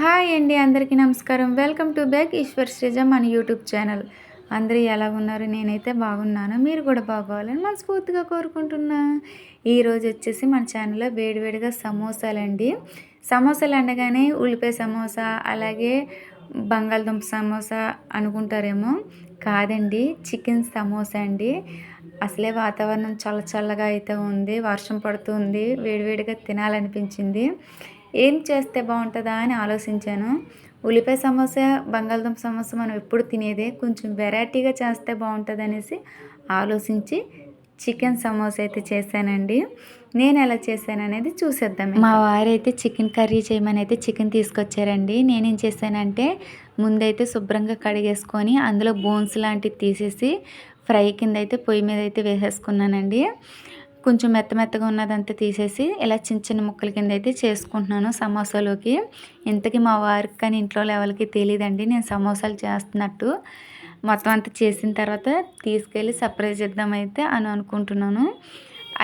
Hi అండి అందరికీ నమస్కారం. Welcome to back Eshwar Sreeja మన యూట్యూబ్ ఛానల్. అందరూ ఎలా ఉన్నారు? నేనైతే బాగున్నాను. మీరు కూడా బాగోవాలని మనస్ఫూర్తిగా కోరుకుంటున్నా. ఈరోజు వచ్చేసి మన ఛానల్లో వేడివేడిగా సమోసాలండి. సమోసాలు అనగానే ఉల్లిపాయ సమోసా అలాగే బంగాళదుంప సమోసా అనుకుంటారేమో. కాదండి చికెన్ సమోసా అండి. అసలే వాతావరణం చల్ల చల్లగా అయితే ఉంది వర్షం పడుతుంది వేడివేడిగా తినాలనిపించింది. ఏం చేస్తే బాగుంటుందా అని ఆలోచించాను. ఉల్లిపాయ సమోసా బంగాళదుంప సమోసా మనం ఎప్పుడు తినేదే కొంచెం వెరైటీగా చేస్తే బాగుంటుంది అనేసి ఆలోచించి చికెన్ సమోసా అయితే చేశానండి. నేను ఎలా చేశాను అనేది చూసేద్దాం మా వారైతే చికెన్ కర్రీ చేయమని అయితే చికెన్ తీసుకొచ్చారండి. నేనేం చేశానంటే ముందైతే శుభ్రంగా కడిగేసుకొని అందులో బోన్స్ లాంటివి తీసేసి ఫ్రై కింద అయితే పొయ్యి మీద అయితే వేసేసుకున్నానండి. కొంచెం మెత్త మెత్తగా ఉన్నదంతా తీసేసి ఇలా చిన్న చిన్న ముక్కల కింద అయితే చేసుకుంటున్నాను సమోసాలోకి. ఇంతకీ మా వారికి కానీ ఇంట్లో ఎవరికి తెలియదండి నేను సమోసాలు చేస్తున్నట్టు. మొత్తం అంతా చేసిన తర్వాత తీసుకెళ్ళి సర్ప్రైజ్ ఇద్దామైతే అని అనుకుంటున్నాను.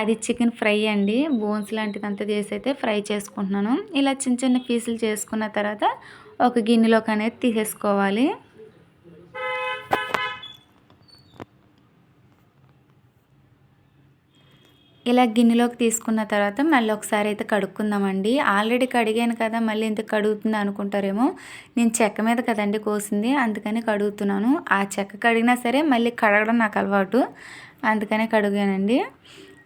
అది చికెన్ ఫ్రై అండి బోన్స్ లాంటిది అంతా చేసి అయితే ఫ్రై చేసుకుంటున్నాను. ఇలా చిన్న చిన్న పీసులు చేసుకున్న తర్వాత ఒక గిన్నెలోకి అనేది తీసేసుకోవాలి. ఇలా గిన్నెలోకి తీసుకున్న తర్వాత మళ్ళీ ఒకసారి అయితే కడుక్కుందామండి. ఆల్రెడీ కడిగాను కదా మళ్ళీ ఇంత కడుగుతుంది అనుకుంటారేమో. నేను చెక్క మీద కదండి కోసింది అందుకని కడుగుతున్నాను. ఆ చెక్క కడిగినా సరే మళ్ళీ కడగడం నాకు అలవాటు. అందుకనే కడిగానండి.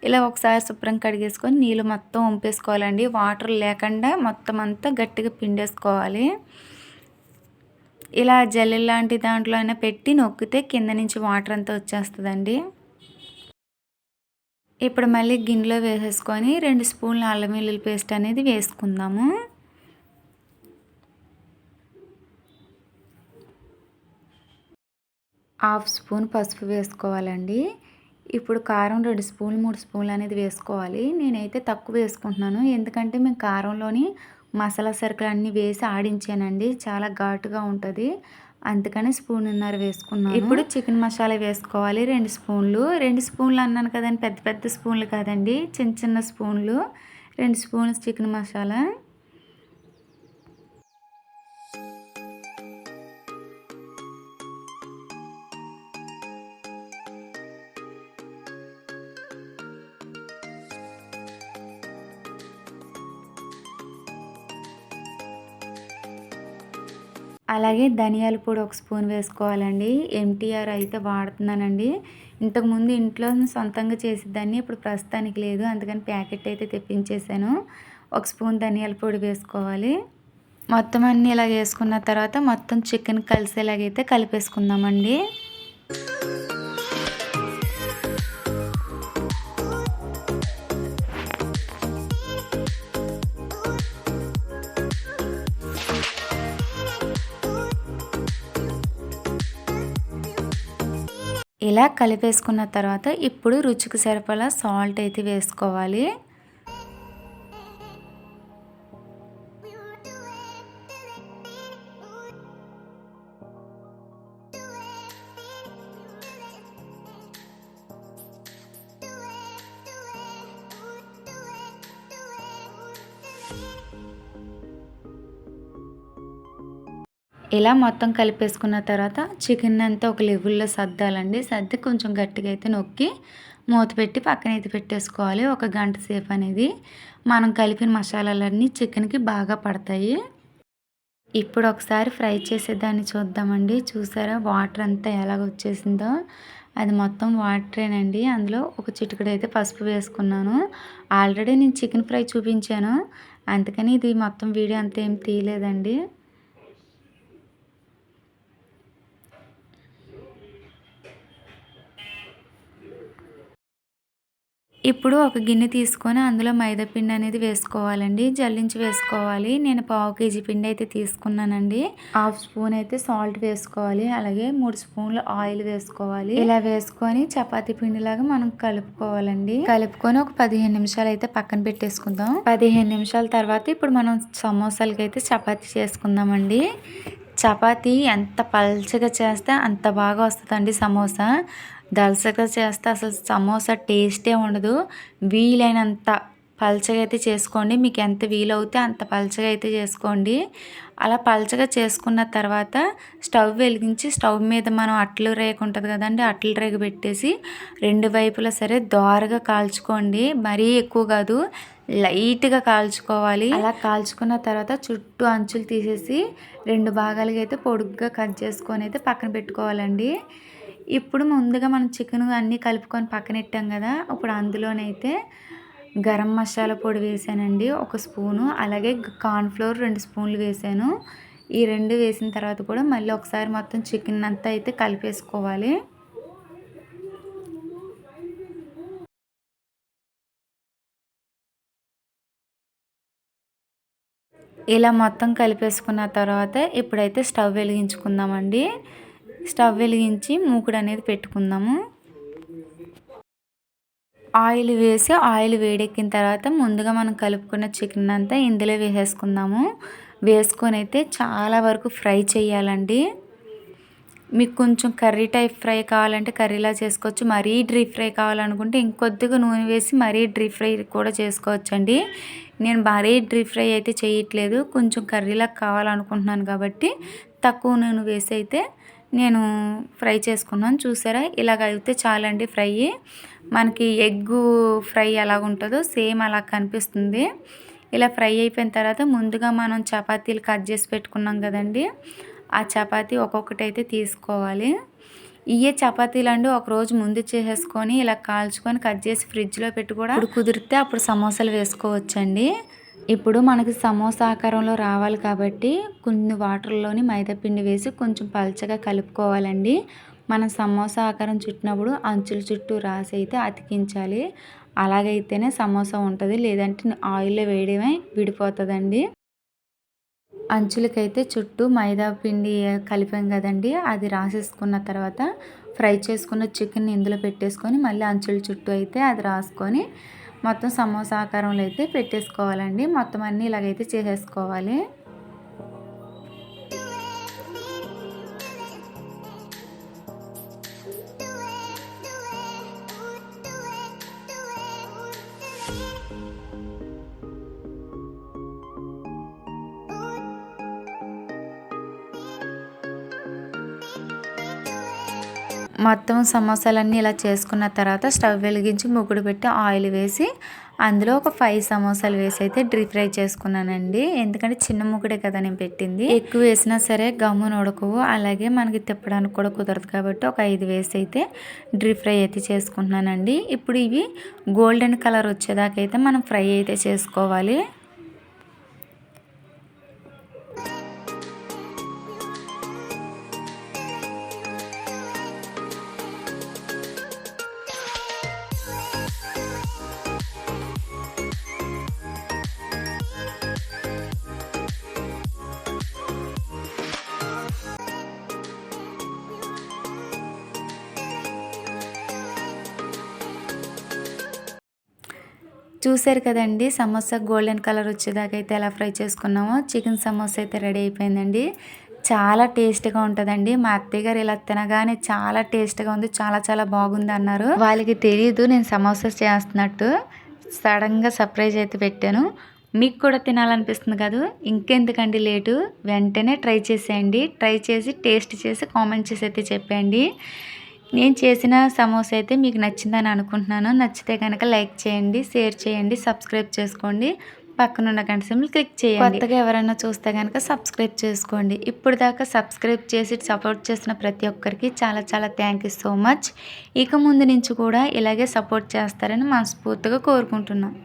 ఇలా ఒకసారి శుభ్రం కడిగేసుకొని నీళ్ళు మొత్తం వంపేసుకోవాలండి వాటర్ లేకుండా మొత్తం అంతా గట్టిగా పిండేసుకోవాలి. ఇలా జల్లి లాంటి దాంట్లో అయినా పెట్టి నొక్కితే కింద నుంచి వాటర్ అంతా వచ్చేస్తుందండి. ఇప్పుడు మళ్ళీ గిన్నెలో వేసేసుకొని రెండు స్పూన్ల అల్లం వెల్లుల్లి పేస్ట్ అనేది వేసుకుందాము. హాఫ్ స్పూన్ పసుపు వేసుకోవాలండి. ఇప్పుడు కారం రెండు స్పూన్లు మూడు స్పూన్లు అనేది వేసుకోవాలి. నేనైతే తక్కువ వేసుకుంటున్నాను. ఎందుకంటే మేము కారంలోని మసాలా సరుకులు అన్నీ వేసి ఆడించానండి. చాలా ఘాటుగా ఉంటుంది. అందుకని ఉన్నారు వేసుకున్నాను. ఇప్పుడు చికెన్ మసాలా వేసుకోవాలి రెండు స్పూన్లు. రెండు స్పూన్లు అన్నాను కదండి పెద్ద పెద్ద స్పూన్లు కాదండి చిన్న చిన్న స్పూన్లు. రెండు స్పూన్స్ చికెన్ మసాలా. అలాగే ధనియాల పొడి ఒక స్పూన్ వేసుకోవాలండి. ఎంటీఆర్ అయితే వాడుతున్నానండి. ఇంతకుముందు ఇంట్లో సొంతంగా చేసేదాన్ని ఇప్పుడు ప్రస్తుతానికి లేదు. అందుకని ప్యాకెట్ అయితే తెప్పించేసాను ఒక స్పూన్ ధనియాల పొడి వేసుకోవాలి. మొత్తం అన్నీ ఇలా వేసుకున్న తర్వాత మొత్తం చికెన్ కలిసేలాగైతే కలిపేసుకుందామండి. ఇలా కలిపేసుకున్న తర్వాత ఇప్పుడు రుచికి సరిపడా సాల్ట్ అయితే వేసుకోవాలి. ఇలా మొత్తం కలిపేసుకున్న తర్వాత చికెన్ అంతా ఒక లెవెల్లో సర్దాలండి. సర్ది కొంచెం గట్టిగా అయితే నొక్కి మూత పెట్టి పక్కన అయితే పెట్టేసుకోవాలి. ఒక గంట సేపు అనేది మనం కలిపిన మసాలాలన్నీ చికెన్కి బాగా పడతాయి. ఇప్పుడు ఒకసారి ఫ్రై చేసేదాన్ని చూద్దామండి. చూసారా వాటర్ అంతా ఎలాగ వచ్చేసిందో? అది మొత్తం వాటరేనండి. అందులో ఒక చిటికడు అయితే పసుపు వేసుకున్నాను. ఆల్రెడీ నేను చికెన్ ఫ్రై చూపించాను. అందుకని ఇది మొత్తం వీడియో అంతా ఏం తీయలేదండి. ఇప్పుడు ఒక గిన్నె తీసుకొని అందులో మైదా పిండి అనేది వేసుకోవాలండి. జల్లించి వేసుకోవాలి. నేను పావు కేజీ పిండి అయితే తీసుకున్నానండి. హాఫ్ స్పూన్ అయితే సాల్ట్ వేసుకోవాలి. అలాగే మూడు స్పూన్లు ఆయిల్ వేసుకోవాలి. ఇలా వేసుకొని చపాతీ పిండిలాగా మనం కలుపుకోవాలండి. కలుపుకొని ఒక పదిహేను నిమిషాలు అయితే పక్కన పెట్టేసుకుందాం. పదిహేను నిమిషాల తర్వాత ఇప్పుడు మనం సమోసాలకి అయితే చపాతీ చేసుకుందామండి. చపాతీ ఎంత పల్చగా చేస్తే అంత బాగా వస్తుందండి సమోసా. దలసగా చేస్తే అసలు సమోసా టేస్టే ఉండదు. వీలైనంత పలచగా అయితే చేసుకోండి. మీకు ఎంత వీలవుతే అంత పలచగా అయితే చేసుకోండి. అలా పలచగా చేసుకున్న తర్వాత స్టవ్ వెలిగించి స్టవ్ మీద మనం అట్లు రేగ ఉంటుంది కదండి అట్లు రేగ పెట్టేసి రెండు వైపులా సరే దోరగా కాల్చుకోండి. మరీ ఎక్కువ కాదు లైట్గా కాల్చుకోవాలి. అలా కాల్చుకున్న తర్వాత చుట్టూ అంచులు తీసేసి రెండు భాగాలుగా అయితే పొడుగ్గా కట్ చేసుకొని అయితే పక్కన పెట్టుకోవాలండి. ఇప్పుడు ముందుగా మనం చికెన్ అన్నీ కలుపుకొని పక్కనెట్టాం కదా ఇప్పుడు అందులోనైతే గరం మసాలా పొడి వేసానండి ఒక స్పూను. అలాగే కార్న్ఫ్లోర్ రెండు స్పూన్లు వేసాను. ఈ రెండు వేసిన తర్వాత కూడా మళ్ళీ ఒకసారి మొత్తం చికెన్ అంతా అయితే కలిపేసుకోవాలి. ఇలా మొత్తం కలిపేసుకున్న తర్వాత ఇప్పుడైతే స్టవ్ వెలిగించుకుందామండి. స్టవ్ వెలిగించి మూకుడు అనేది పెట్టుకుందాము. ఆయిల్ వేసి ఆయిల్ వేడెక్కిన తర్వాత ముందుగా మనం కలుపుకున్న చికెన్ అంతా ఇందులో వేసేసుకుందాము. వేసుకొని అయితే చాలా వరకు ఫ్రై చేయాలండి. మీకు కొంచెం కర్రీ టైప్ ఫ్రై కావాలంటే కర్రీలా చేసుకోవచ్చు. మరీ డ్రీప్ ఫ్రై కావాలనుకుంటే ఇంకొద్దిగా నూనె వేసి మరీ డ్రీప్ ఫ్రై కూడా చేసుకోవచ్చండి. నేను మరీ డ్రీప్ ఫ్రై అయితే చేయట్లేదు. కొంచెం కర్రీలా కావాలనుకుంటున్నాను కాబట్టి తక్కువ నూనె వేసి అయితే నేను ఫ్రై చేసుకున్నాను. చూసారా? ఇలాగ అయితే చాలండి ఫ్రై. మనకి ఎగ్గు ఫ్రై ఎలాగుంటుందో సేమ్ అలా కనిపిస్తుంది. ఇలా ఫ్రై అయిపోయిన తర్వాత ముందుగా మనం చపాతీలు కట్ చేసి పెట్టుకున్నాం కదండి. ఆ చపాతీ ఒక్కొక్కటి అయితే తీసుకోవాలి. ఇవే చపాతీలు అండి ఒకరోజు ముందు చేసేసుకొని ఇలా కాల్చుకొని కట్ చేసి ఫ్రిడ్జ్లో పెట్టి కూడా కుదిరితే అప్పుడు సమోసాలు వేసుకోవచ్చండి. ఇప్పుడు మనకి సమోసా ఆకారంలో రావాలి కాబట్టి కొన్ని వాటర్లోని మైదాపిండి వేసి కొంచెం పలచగా కలుపుకోవాలండి. మనం సమోసా ఆకారం చుట్టినప్పుడు అంచుల చుట్టూ రాసి అయితే అతికించాలి. అలాగైతేనే సమోసా ఉంటుంది లేదంటే ఆయిల్లో వేయడమే విడిపోతుందండి. అంచులకైతే చుట్టూ మైదా పిండి కలిపాం కదండి అది రాసేసుకున్న తర్వాత ఫ్రై చేసుకున్న చికెన్ ఇందులో పెట్టేసుకొని మళ్ళీ అంచుల చుట్టూ అయితే అది రాసుకొని మొత్తం సమోసా ఆకారంలో అయితే పెట్టేసుకోవాలండి. మొత్తం అన్నీ ఇలాగైతే చేసేసుకోవాలి. మొత్తం సమోసాలన్నీ ఇలా చేసుకున్న తర్వాత స్టవ్ వెలిగించి ముగ్గుడు పెట్టి ఆయిల్ వేసి అందులో ఒక ఫైవ్ సమోసాలు వేసి అయితే డ్రీప్ ఫ్రై చేసుకున్నానండి. ఎందుకంటే చిన్న ముగ్గుడే కదా నేను పెట్టింది. ఎక్కువ వేసినా సరే గమ్ము ఉడకవు. అలాగే మనకి తిప్పడానికి కూడా కుదరదు కాబట్టి ఒక ఐదు వేసి అయితే డ్రీప్ ఫ్రై అయితే చేసుకుంటున్నానండి. ఇప్పుడు ఇవి గోల్డెన్ కలర్ వచ్చేదాకైతే మనం ఫ్రై అయితే చేసుకోవాలి. చూసారు కదండి సమోసా గోల్డెన్ కలర్ వచ్చేదాకా అయితే ఎలా ఫ్రై చేసుకున్నామో చికెన్ సమోసా అయితే రెడీ అయిపోయిందండి. చాలా టేస్ట్గా ఉంటుందండి. మా అత్తయ్య గారు ఇలా తినగానే చాలా టేస్ట్గా ఉంది చాలా చాలా బాగుంది అన్నారు. వాళ్ళకి తెలియదు నేను సమోసాస్ చేస్తున్నట్టు సడన్గా సర్ప్రైజ్ అయితే పెట్టాను. మీకు కూడా తినాలనిపిస్తుంది కాదు ఇంకెందుకండి లేటు వెంటనే ట్రై చేసేయండి. ట్రై చేసి టేస్ట్ చేసి కామెంట్ చేసి అయితే చెప్పండి. నేను చేసిన సమోసా అయితే మీకు నచ్చిందని అనుకుంటున్నాను. నచ్చితే కనుక లైక్ చేయండి షేర్ చేయండి సబ్స్క్రైబ్ చేసుకోండి. పక్కన ఉన్న గంట సింబల్ క్లిక్ చేయండి. కొత్తగా ఎవరైనా చూస్తే కనుక సబ్స్క్రైబ్ చేసుకోండి. ఇప్పుడు దాకా సబ్స్క్రైబ్ చేసి సపోర్ట్ చేసిన ప్రతి ఒక్కరికి చాలా చాలా థ్యాంక్ యూ సో మచ్. ఇక ముందు నుంచి కూడా ఇలాగే సపోర్ట్ చేస్తారని మనస్ఫూర్తిగా కోరుకుంటున్నాను